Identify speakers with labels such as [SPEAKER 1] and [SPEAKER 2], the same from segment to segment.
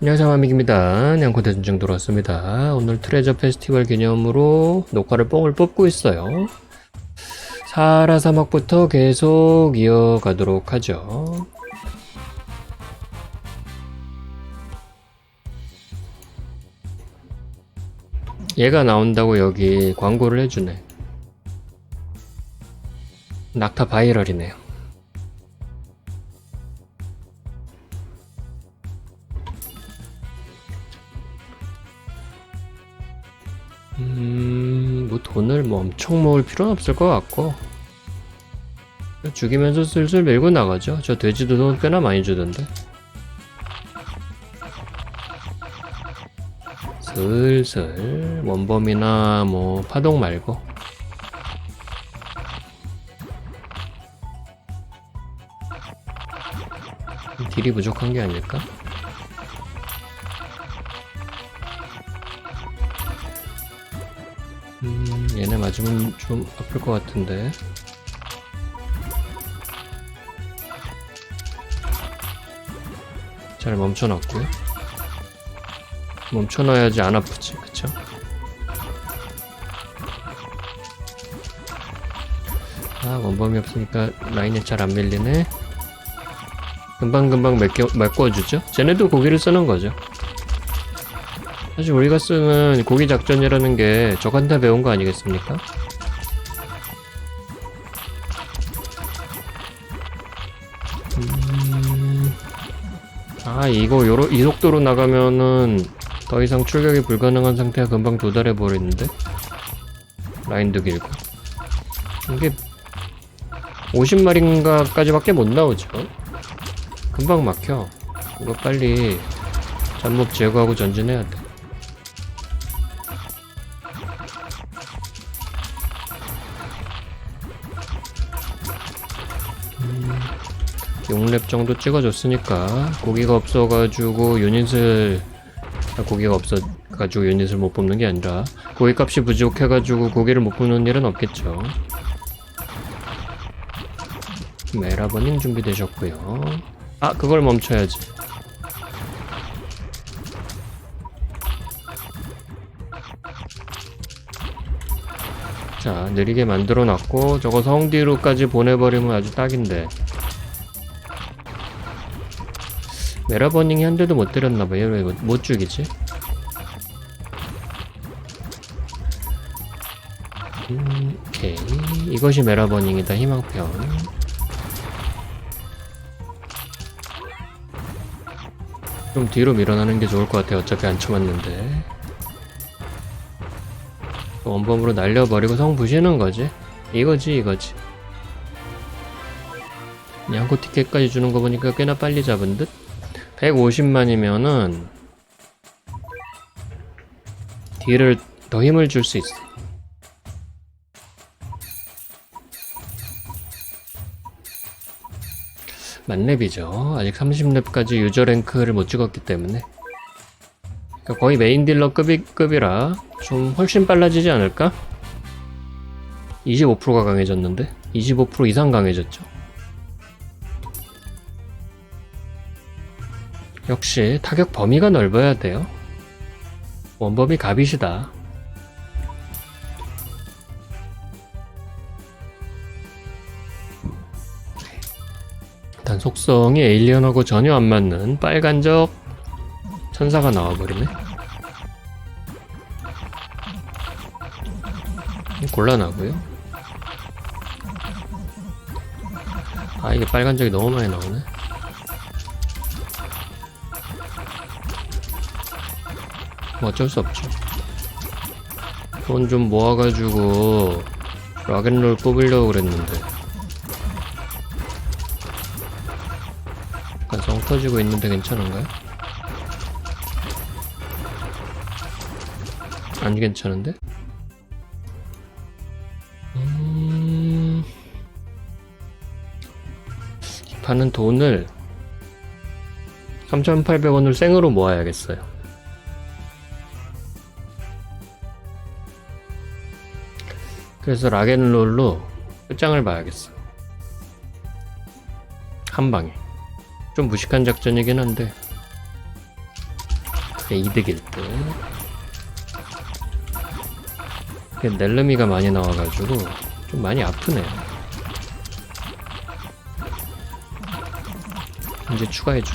[SPEAKER 1] 안녕하세요 마믹입니다. 양코대 전쟁 돌아왔습니다. 오늘 트레저 페스티벌 기념으로 녹화를 뽕을 뽑고 있어요. 사하라 사막부터 계속 이어가도록 하죠. 얘가 나온다고 여기 광고를 해주네. 낙타 바이럴이네요 음, 뭐 돈을 뭐 엄청 모을 필요는 없을 것 같고 죽이면서 슬슬 밀고 나가죠. 저 돼지도 돈 꽤나 많이 주던데. 슬슬 원범이나 뭐 파동 말고 딜이 부족한 게 아닐까? 음, 얘네 맞으면 좀 아플 것 같은데. 잘 멈춰놨고요. 멈춰놔야지 안 아프지, 그쵸? 아, 원범이 없으니까 라인이 잘 안 밀리네. 금방금방 메꿔, 메꿔주죠? 쟤네도 고기를 쓰는 거죠. 사실 우리가 쓰는 고기 작전이라는 게 저간다 배운 거 아니겠습니까? 음... 아 이거 요러, 이 속도로 나가면은 더 이상 출격이 불가능한 상태가 금방 도달해 버리는데? 라인도 길고. 이게 50마리인가까지밖에 못 나오죠? 금방 막혀. 이거 빨리 잡몹 제거하고 전진해야 돼 6렙 정도 찍어줬으니까 고기가 없어가지고 유닛을 아, 고기가 없어가지고 유닛을 못 뽑는 게 아니라 고기 값이 부족해가지고 고기를 못 뽑는 일은 없겠죠. 메라버닝 준비되셨고요. 아 그걸 멈춰야지. 자 느리게 만들어 놨고 저거 성 뒤로까지 보내버리면 아주 딱인데 메라버닝이 한 대도 못 때렸나봐 얘왜못 죽이지? 음, 오케이. 이것이 메라버닝이다 희망편. 좀 뒤로 밀어나는 게 좋을 것 같아요. 어차피 안 쳐맞는데. 원범으로 날려버리고 성 부시는 거지? 이거지 이거지. 양코 티켓까지 주는 거 보니까 꽤나 빨리 잡은 듯 150만이면은 딜을 더 힘을 줄 수 있어. 만렙이죠. 아직 30렙까지 유저 랭크를 못 찍었기 때문에. 그러니까 거의 메인 딜러 급이, 급이라 좀 훨씬 빨라지지 않을까? 25%가 강해졌는데? 25% 이상 강해졌죠 역시 타격 범위가 넓어야 돼요. 원범이 갑이시다. 일단 속성이 에일리언하고 전혀 안 맞는 빨간적 천사가 나와버리네. 곤란하고요. 아 이게 빨간적이 너무 많이 나오네. 뭐 어쩔 수 없죠. 돈 좀 모아가지고 락앤롤 뽑으려고 그랬는데 약간 성 터지고 있는데 괜찮은가요? 안 괜찮은데? 음... 이 판은 돈을 3,800원을 생으로 모아야겠어요. 그래서 락앤롤로 끝장을 봐야겠어. 한 방에. 좀 무식한 작전이긴 한데. 이득일 듯. 넬름이가 많이 나와가지고 좀 많이 아프네요. 이제 추가해줘.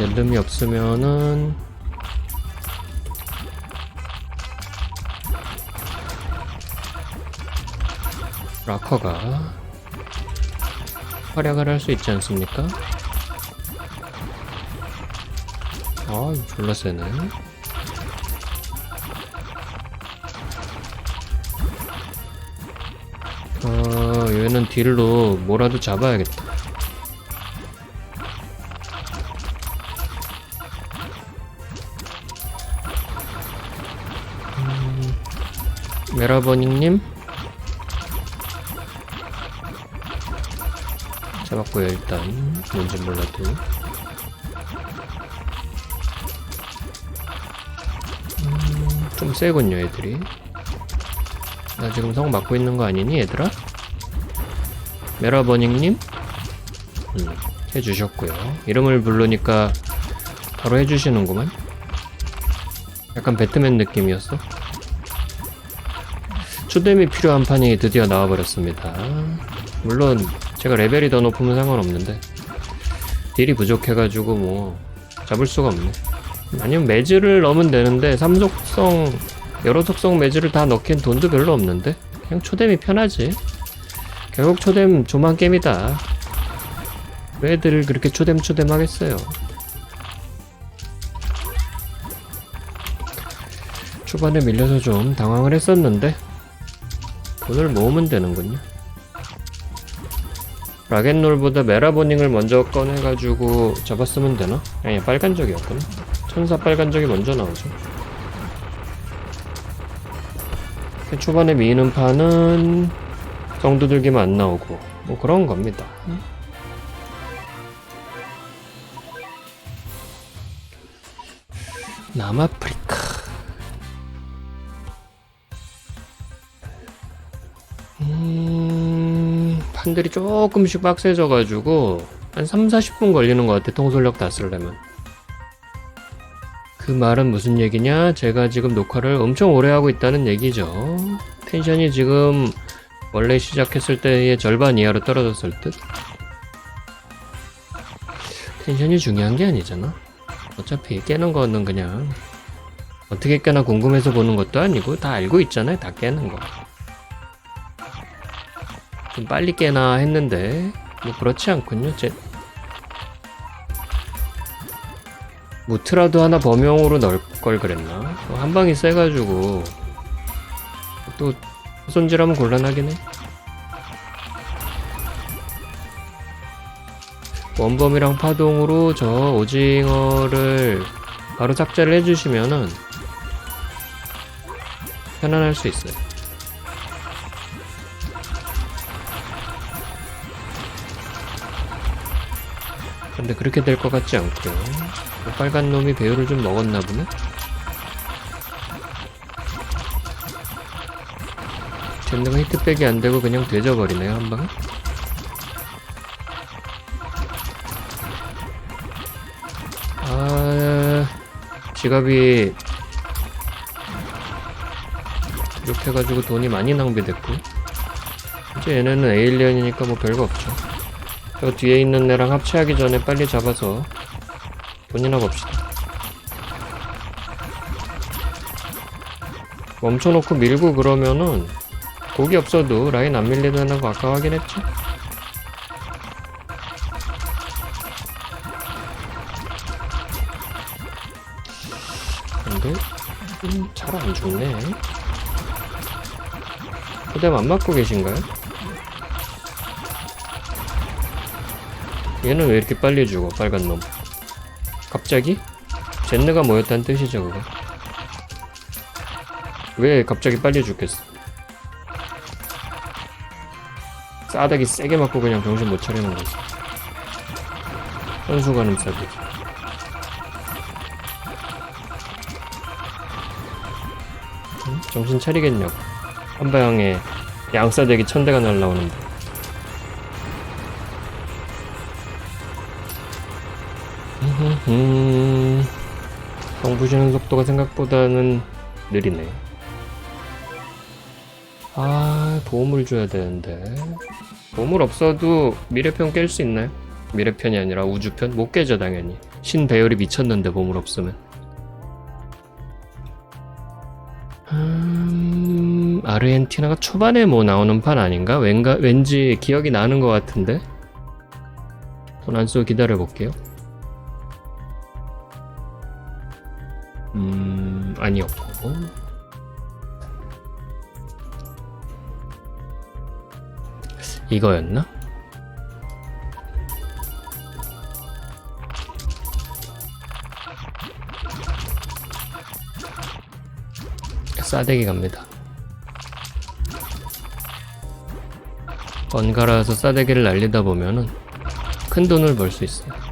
[SPEAKER 1] 넬름이 없으면은 락커가 활약을 할 수 있지 않습니까? 아, 졸라 세네. 아, 얘는 딜로 뭐라도 잡아야겠다. 메라버닝님? 잡았고요, 일단. 뭔지 몰라도. 좀 세군요 애들이 나 지금 성 맞고 있는 거 아니니 얘들아? 메라버닝님? 음, 해주셨고요 이름을 부르니까 바로 해주시는구만 약간 배트맨 느낌이었어 추뎀이 필요한 판이 드디어 나와버렸습니다. 물론 제가 레벨이 더 높으면 상관없는데 딜이 부족해가지고 뭐 잡을 수가 없네. 아니면 매즈를 넣으면 되는데 삼속성 여러 속성 매즈를 다 넣기엔 돈도 별로 없는데 그냥 초뎀이 편하지. 결국 초뎀 조만 게임이다. 왜들 그렇게 초뎀 초뎀 하겠어요? 초반에 밀려서 좀 당황을 했었는데 돈을 모으면 되는군요 락앤롤보다 메라보닝을 먼저 꺼내가지고 잡았으면 되나? 아니 빨간적이었구나 천사 빨간적이 먼저 나오죠. 이렇게 초반에 미는 판은 정두들기만 안 나오고 뭐 그런 겁니다. 남아프리카 판들이 조금씩 빡세져가지고 한 3, 40분 걸리는 것 같아 통솔력 다 쓰려면 그 말은 무슨 얘기냐? 제가 지금 녹화를 엄청 오래 하고 있다는 얘기죠. 텐션이 지금 원래 시작했을 때의 절반 이하로 떨어졌을 듯? 텐션이 중요한 게 아니잖아. 어차피 깨는 거는 그냥 어떻게 깨나 궁금해서 보는 것도 아니고 다 알고 있잖아요. 다 깨는 거. 좀 빨리 깨나 했는데 뭐 그렇지 않군요. 제, 무트라도 하나 범용으로 넣을 걸 그랬나? 또한 방이 세가지고 또 손질하면 곤란하긴 해. 원범이랑 파동으로 저 오징어를 바로 삭제를 해주시면은 편안할 수 있어요. 근데 그렇게 될 것 같지 않고요. 그 빨간 놈이 배율을 좀 먹었나 보네? 젠드가 히트백이 안 되고 그냥 되져버리네요, 한 방에. 아, 지갑이 이렇게 해가지고 돈이 많이 낭비됐고. 이제 얘네는 에일리언이니까 뭐 별거 없죠. 저 뒤에 있는 애랑 합체하기 전에 빨리 잡아서 돈이나 봅시다. 멈춰놓고 밀고 그러면은 고기 없어도 라인 안 밀리다는 거 아까 확인했죠? 근데 음, 잘안 죽네. 그대만 안 맞고 계신가요? 얘는 왜 이렇게 빨리 죽어 빨간 놈? 갑자기? 젠느가 뭐였다는 뜻이죠 그거? 왜 갑자기 빨리 죽겠어? 싸대기 세게 맞고 그냥 정신 못 차리는 거지. 선수 가는 싸대기 응? 정신 차리겠냐고. 한 방에 양싸대기 천 대가 날라오는데 음, 성 부시는 속도가 생각보다는 느리네. 아, 도움을 줘야 되는데. 도움을 없어도 미래편 깰 수 있나요? 미래편이 아니라 우주편? 못 깨죠, 당연히. 신 배열이 미쳤는데, 보물 없으면. 음, 아르헨티나가 초반에 뭐 나오는 판 아닌가? 왠가, 왠지 기억이 나는 것 같은데? 돈안 쓰고 기다려볼게요. 아니었고. 이거였나? 싸대기 갑니다. 번갈아서 싸대기를 날리다 보면은 큰 돈을 벌 수 있어요.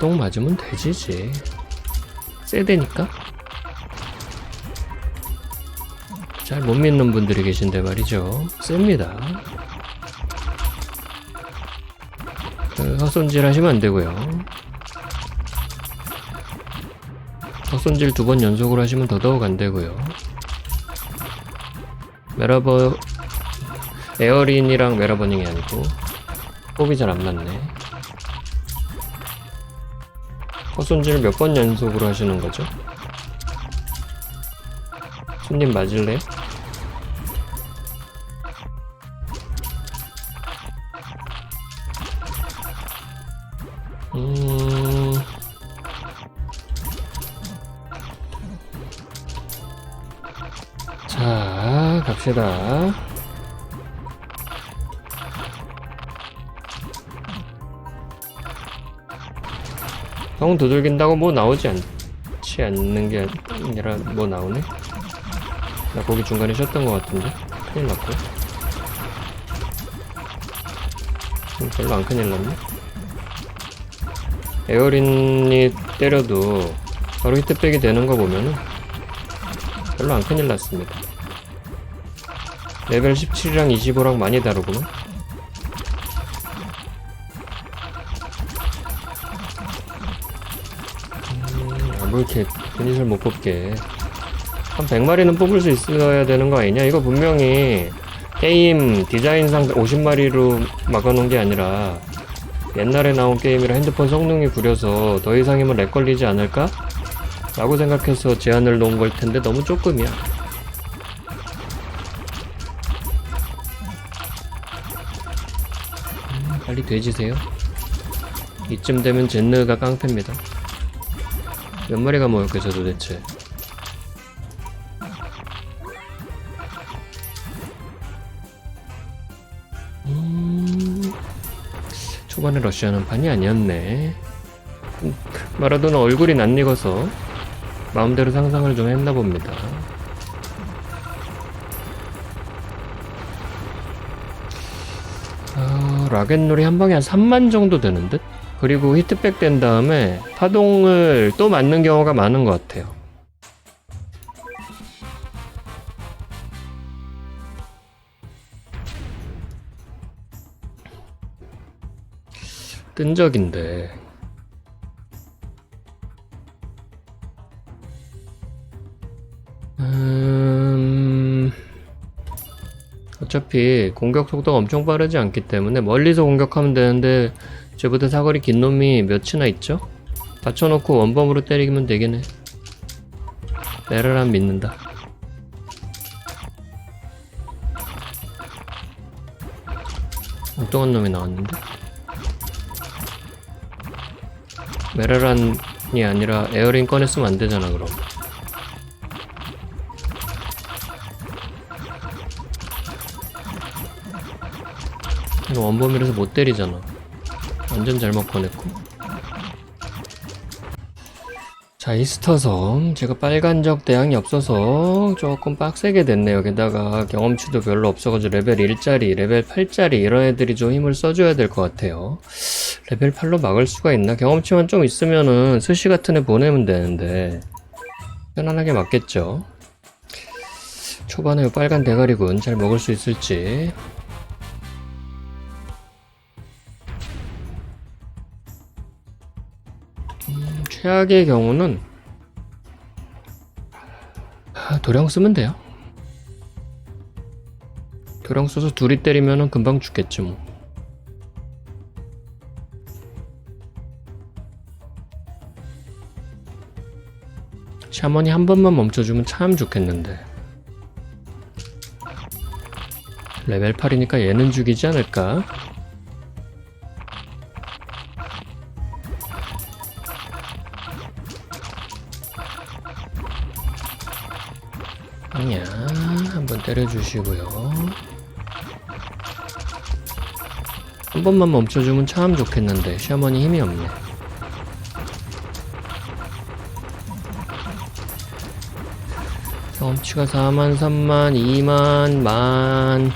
[SPEAKER 1] 음, 파동 맞으면 되지지. 세대니까. 잘 못 믿는 분들이 계신데 말이죠. 셉니다. 그 헛손질 하시면 안 되고요. 헛손질 두 번 연속으로 하시면 더더욱 안 되고요. 메라버 에어린이랑 메라버닝이 아니고 호흡이 잘 안 맞네. 헛손질 몇번 연속으로 하시는 거죠? 손님 맞을래? 음... 자, 갑시다. 형 두들긴다고 뭐 나오지 않지 않는 게 아니라 뭐 나오네? 나 거기 중간에 쉬었던 것 같은데? 큰일 났고. 음, 별로 안 큰일 났네? 에어린이 때려도 바로 히트백이 되는 거 보면은 별로 안 큰일 났습니다. 레벨 17이랑 25랑 많이 다르구만. 이렇게 유닛을 못 뽑게. 한 100마리는 뽑을 수 있어야 되는 거 아니냐? 이거 분명히 게임 디자인상 50마리로 막아놓은 게 아니라 옛날에 나온 게임이라 핸드폰 성능이 구려서 더 이상이면 렉 걸리지 않을까? 라고 생각해서 제한을 놓은 걸 텐데 너무 조금이야. 음, 빨리 돼지세요. 이쯤 되면 젠느가 깡패입니다. 몇 마리가 모였겠어 도대체? 음, 초반에 러시아는 판이 아니었네. 음, 마라도는 얼굴이 낯익어서 마음대로 상상을 좀 했나 봅니다. 아, 락앤롤이 한 방에 한 3만 정도 되는 듯? 그리고 히트백 된 다음에 파동을 또 맞는 경우가 많은 것 같아요. 뜬 적인데 음... 어차피 공격 속도가 엄청 빠르지 않기 때문에 멀리서 공격하면 되는데 쟤보다 사거리 긴 놈이 몇이나 있죠? 받쳐놓고 원범으로 때리면 되겠네 메라란 믿는다 엉뚱한 놈이 나왔는데 메라란이 아니라 에어링 꺼냈으면 안 되잖아 그럼 원범이라서 못 때리잖아. 완전 잘못 꺼냈고. 자, 이스터섬. 제가 빨간 적 대항이 없어서 조금 빡세게 됐네요. 게다가 경험치도 별로 없어가지고 레벨 1짜리, 레벨 8짜리 이런 애들이 좀 힘을 써줘야 될 것 같아요. 레벨 8로 막을 수가 있나? 경험치만 좀 있으면은 스시 같은 애 보내면 되는데. 편안하게 맞겠죠. 초반에 이 빨간 대가리군 잘 먹을 수 있을지. 최악의 경우는 아, 도령 쓰면 돼요. 도령 써서 둘이 때리면은 금방 죽겠지 뭐. 샤먼이 한 번만 멈춰주면 참 좋겠는데. 레벨 8이니까 얘는 죽이지 않을까? 아니야, 한번 때려주시고요. 한 번만 멈춰주면 참 좋겠는데 샤먼이 힘이 없네. 경험치가 4만, 3만, 2만, 만.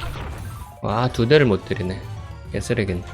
[SPEAKER 1] 와, 두 대를 못 때리네. 개쓰레긴.